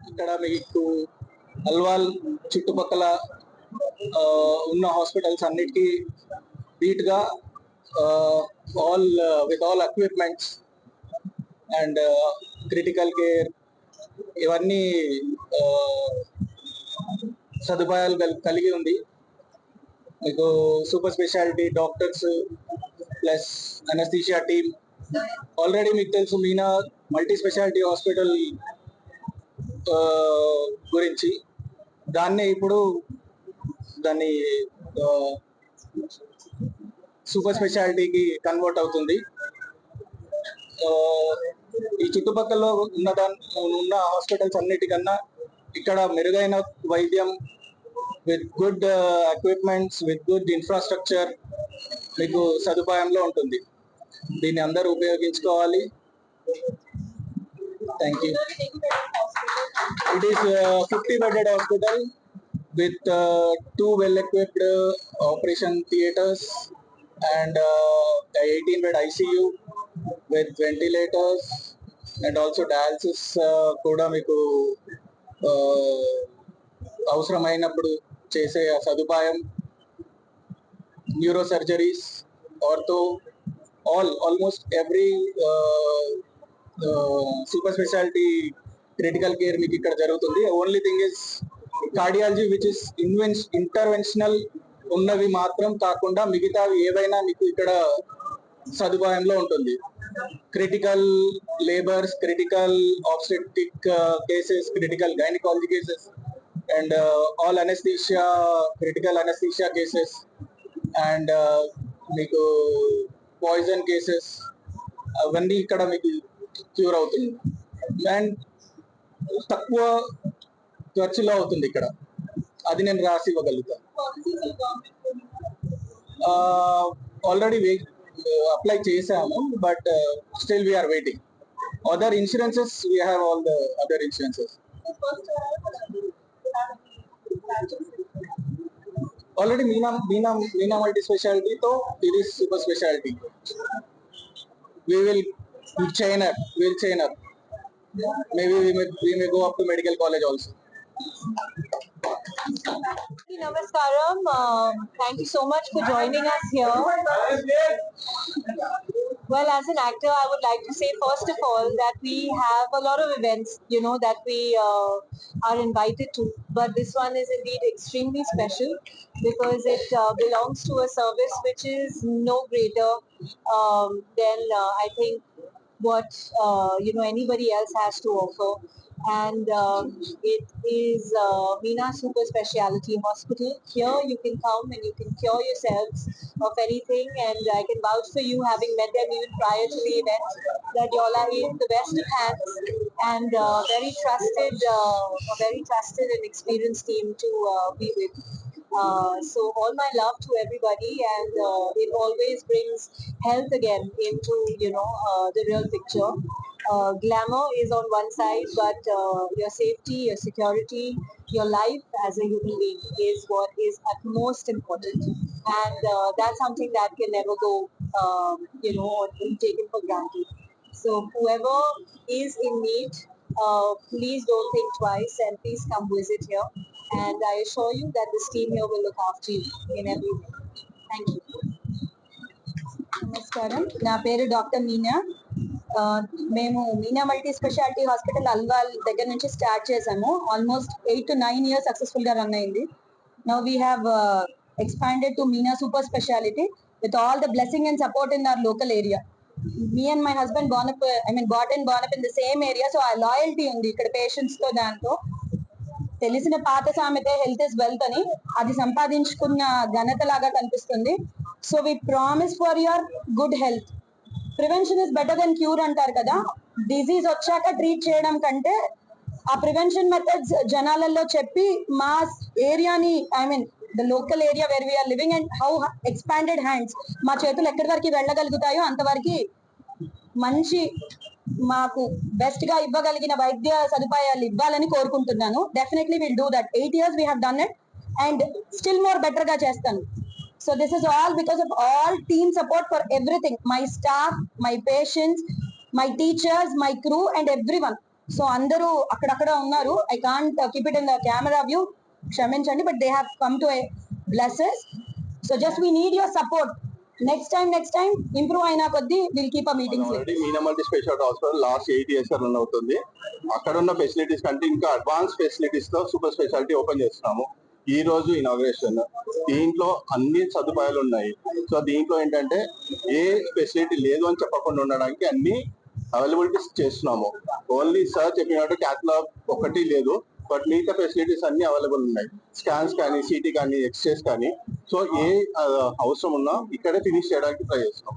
ఇక్కడ మీకు అల్వాల్ చుట్టుపక్కల ఉన్న హాస్పిటల్స్ అన్నిటికీ బీట్గా all with all equipments and critical care ఇవన్నీ సదుపాయాలు కలిగి ఉంది. మీకు super speciality doctors plus anaesthesia team already మీకు తెలుసు మీనా మల్టీ స్పెషాలిటీ హాస్పిటల్ గురించి దాన్ని ఇప్పుడు దాన్ని సూపర్ స్పెషాలిటీకి కన్వర్ట్ అవుతుంది. ఈ చుట్టుపక్కల ఉన్న దాని ఉన్న హాస్పిటల్స్ అన్నిటికన్నా ఇక్కడ మెరుగైన వైద్యం with good equipments with good infrastructure మీకు సదుపాయంలో ఉంటుంది. దీన్ని అందరూ ఉపయోగించుకోవాలి. Thank you it is fifty bedded hospital with uh, two well-equipped uh, operation theaters and uh, a 18-bed ICU with ventilators and also dialysis uh, కూడా మీకు uh, అవసరమైనప్పుడు చేసే ఆ సదుపాయం neuro surgeries ortho all almost every super speciality critical care మీకు ఇక్కడ జరుగుతుంది. Only thing is cardiology which is ఇన్వెన్స్ interventional ఉన్నవి మాత్రం కాకుండా మిగతావి ఏవైనా మీకు ఇక్కడ సదుపాయంలో ఉంటుంది. Critical labours critical obstetric cases critical gynaecology cases and all anaesthesia critical anaesthesia cases and మీకు పాయిజన్ కేసెస్ అవన్నీ ఇక్కడ మీకు క్యూర్ అవుతుంది అండ్ తక్కువ ఖర్చులో అవుతుంది ఇక్కడ. అది నేను రాసి ఇవ్వగలుగుతాను ఆల్రెడీ అప్లై చేశాము but still we are waiting other insurances we have all the other insurances already Meena Meena Meena multi స్పెషాలిటీతో ఇది super speciality we will trainer we'll trainer maybe we may, we may go up to medical college also Namaskaram. Um, thank you so much for joining us here. Well, as an actor, I would like to say first of all that we have a lot of events, you know, that we uh, are invited to. But this one is indeed extremely special because it uh, belongs to a service which is no greater um, than uh, I think what uh, you know anybody else has to offer and um, it is uh, Meena Super Speciality Hospital. Here you can come and you can cure yourselves of anything and I can vouch for you having met them even prior to the event that y'all are in the best of hands and uh, very trusted, uh, a very trusted and experienced team to uh, be with. Uh, so all my love to everybody and uh, it always brings health again into you know uh, the real picture. Uh, glamour is on one side but uh, your safety your security your life as a human being is what is at most important. And that's something that can never go um, you know taken for granted. So whoever is in need please don't think twice and please come visit here and I assure you that this team here will look after you in every way. Thank you. నమస్కారం. నా పేరు doctor Meena. ఆ, మేము Meena multi speciality hospital Alwal దగ్గర నుంచి start చేసాము almost eight to nine years సక్సెస్ఫుల్గా run అయింది. Now we have expanded to Meena super speciality with all the blessing and support in our local area. Me and my husband born up I mean bought and born up in the same area so ఆ loyalty ఉంది ఇక్కడ పేషెంట్స్తో దాంతో. తెలిసిన పాత సామెతే health is wealth అని అది సంపాదించుకున్న ఘనత లాగా కనిపిస్తుంది. So we promise for your good health. Prevention is better then cure అంటారు కదా. డిజీజ్ వచ్చాక ట్రీట్ చేయడం కంటే ఆ ప్రివెన్షన్ మెథడ్స్ జనాలలో చెప్పి మా ఏరియాని I mean the local area where we are living and how expanded hands మా చేతులు ఎక్కడి వరకు వెళ్ళగలుగుతాయో అంతవరకు మంచి మాకు బెస్ట్గా ఇవ్వగలిగిన వైద్య సదుపాయాలు ఇవ్వాలని కోరుకుంటున్నాను. Definitely will do that eight years we have done it and still more బెటర్గా చేస్తాను. So this is all because of all team support for everything my staff my patients my teachers my crew and every one so అందరూ అక్కడక్కడ ఉన్నారు. I can't keep it in the camera view క్షమించండి but they have come to blesses so just we need your support next time next time improve అయినా కొద్దీ will keep a meetings Meena multi speciality hospital last eight years run అవుతుంది. అక్కడ ఉన్న facilities కంటే ఇంకా advance ఫెసిలిటీస్తో super speciality open చేస్తున్నాము. ఈ రోజు ఇనాగ్రేషన్ దీంట్లో అన్ని సదుపాయాలు ఉన్నాయి. సో దీంట్లో ఏంటంటే ఏ ఫెసిలిటీ లేదు అని చెప్పకుండా ఉండడానికి అన్ని అవైలబిలిటీస్ చేస్తున్నాము. ఓన్లీ సార్ చెప్పినట్టు క్యాట్లాగ్ ఒకటి లేదు బట్ మిగతా ఫెసిలిటీస్ అన్ని అవైలబుల్ ఉన్నాయి. స్కాన్స్ కానీ సిటీ కానీ ఎక్స్రేస్ కానీ సో ఏ అవసరం ఉన్నా ఇక్కడే ఫినిష్ చేయడానికి ట్రై చేస్తున్నాం